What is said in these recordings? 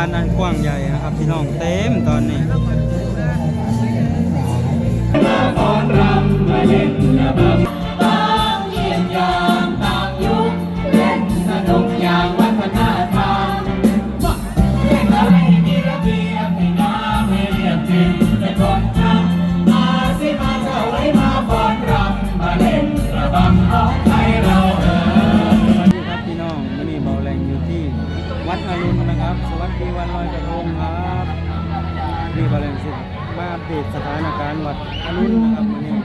านอันกว้างใหญ่นะครับพี่น้องเต็มตอนนี้ครับ เดตสถานการณ์วัดอรุณนะครับวันนี้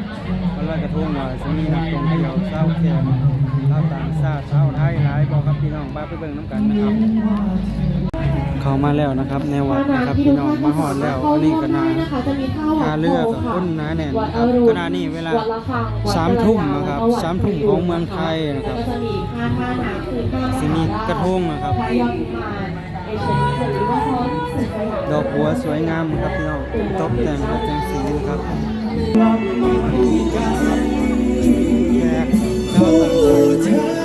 วันลอยกระทงว่าจะมีนักท่องเที่ยวชาวแขกชาวต่างชาติชาวไทยหลายบอกครับพี่น้องบ้าไปเบิ่งน้ำกันนะครับ เข้ามาแล้วนะครับ ในวัดนะครับพี่น้องมาหอดแล้ววันนี้ก็นานะคะจะมีข้าวท่าเรือกับคนหนาแน่นนะครับขณะนี้เวลาสามทุ่มนะครับสามทุ่มของเมืองไทยนะครับก็จะมีค่าท่าน้ำคือค่าสิมีกระทงนะครับพระยอ ดอกบัวสวยงามครับพี่น้องตกแต่งกับแจงสีครับแขกชาต่าง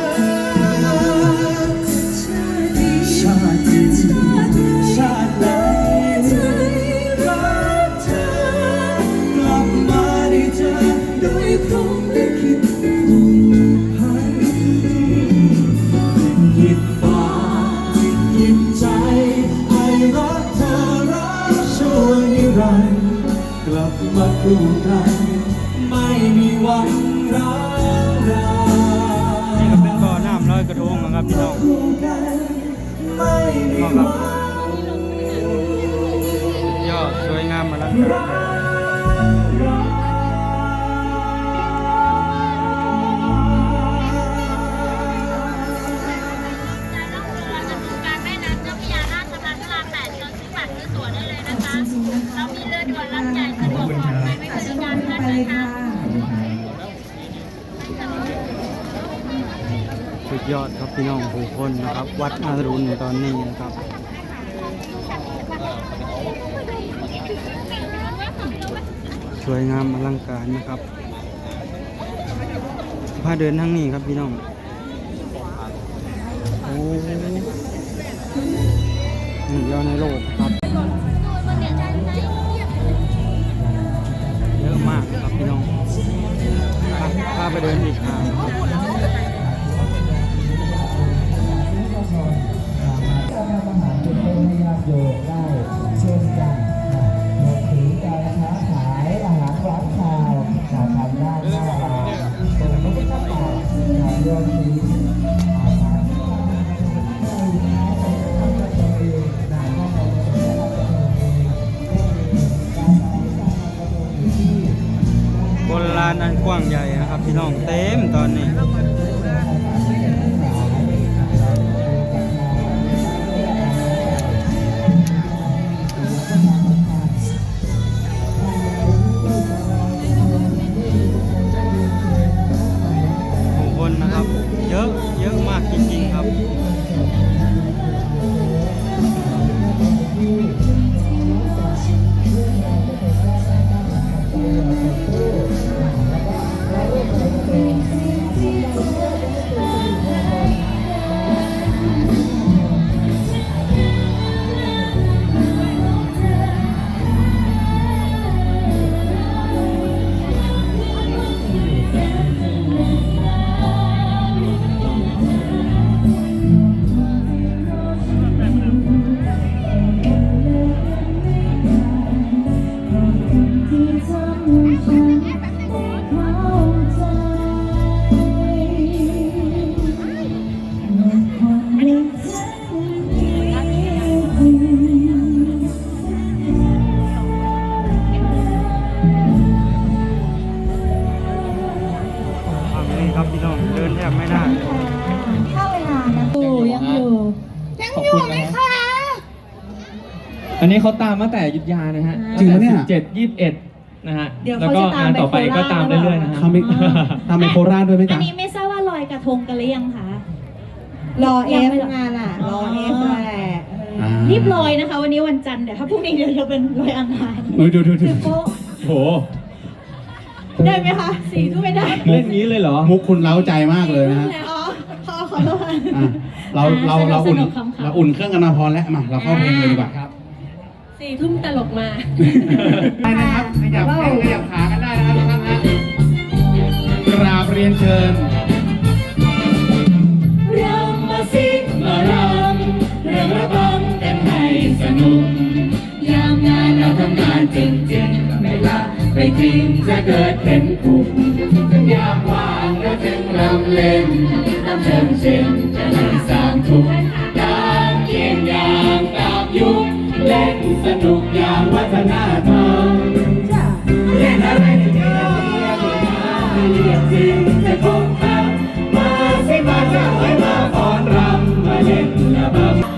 มาคู่กัน ไม่มีวันร้างรานี่ก็เป็นบ่อน้ำลอยกระทงนะครับพี่น้องคู่กันไม่มีพ่อควัรับนสุดยอดสวยงามมาแล้ว ยอดครับพี่น้องผู้คนนะครับ วัดอรุณตอนนี้นะครับสวยงามอลังการนะครับพาเดินทางนี้ครับพี่น้องโอ้หนึ่งเดียวในโลกครับเยอะมากครับพี่น้องพาพาไปเดินอีกทางานกว้างใหญ่นะครับ พี่น้องเต็มตอนนี้ อันนี้เขาตามมาแต่อยุทธยานะฮะจริงปะเนี่ยสิบเจ็ดยี่สิบเอ็ดนะฮะเดี๋ยวแล้วเขาก็จะตามงานต่อไปไปโคก็ราชตามเรื่อยๆนะฮะทำอีกทำเป็นโคราชด้วยไหมอัจ๊ะนนี้ไม่ทราบว่าลอยกระทงกันหรือยังคะ รอเอฟงานอะ รอเอฟแหละอ่ารีบลอยนะคะ วันนี้วันจันทร์เดี๋ยวถ้าพรุ่งนี้เดี๋ยวจะเป็นลอยอังคารเออดูดูดูคือโป๊ะโหได้ไหมคะสี่ทุ่มไม่ได้เล่นงี้เลยเหรอ มุกคุณเล้าใจมากเลยนะฮะอ๋อขอขออโทษ อะเราเราเราอุ่นเราอุ่นเครื่องกันมาพอแล้วมาเราเข้าเพลงเลยดีกว่าครับ สี่ทุ่มตลกมา ได้นะครับขยับแข้งขยับขากันได้นะครับทุกท่านฮะกราบเรียนเชิญรำมาสิมารำเรื่องระบำกันให้สนุก ยามงานเราทำงานจริงๆ ไม่ละไปจริงจะเกิดเป็นกลุ่มยามว่างก็จึงรำเล่นรำเชิงเช่นจะให้สร้างทุกข์ นุกยามวัฒนธรรมเล่นอะไรที่เดียวไม่เรียกจริงจะคงทำมาสิมาเจ้าให้มาฟ้อนรำมาเล่นระบำ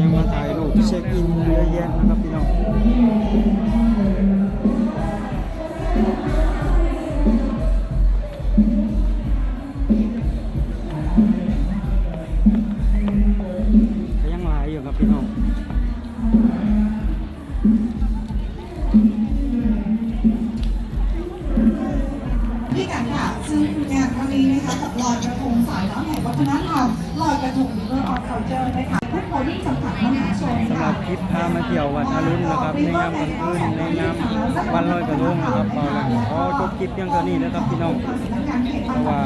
ยังมาถ่ายรูปเช็คอินเยอะแยะนะครับพี่น้องยังหลายอยู่ครับพี่น้องด้วยกันค่ะซึ่งงานครั้งนี้นะคะกับลอยกระทงสายน้ำแห่งวัฒนธรรมลอยกระทงเรื่องออฟเคาเจอร์นะคะ ผู้คนที่จำกัดมหาชนสำหค่ะรับคลิปพามาเที่ยววัดอรุณนะครับในงามกลางคืนในงามวันลอยกระทงนะครับเปล่าแล้วขอจบคลิปเพียงเท่านี้นะครับพี่น้องเพราะว่า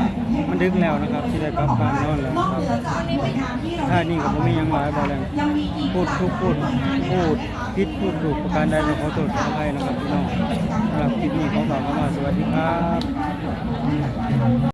มันดึกแล้วนะครับที่ได้กลับบ้านนอนแล้วนอกครับเหนือจากหน่วยงานที่เราถ้านี่ก็บ่มีหยังหลายบ่แล้วยังมีอีกพูดทุกพูดพูดผิดพูดถูกประการใดเราขอโทษขออภัยนะครับพี่น้องสำหรับคลิปนี้ขอกล่าวคำว่าสวัสดีครับ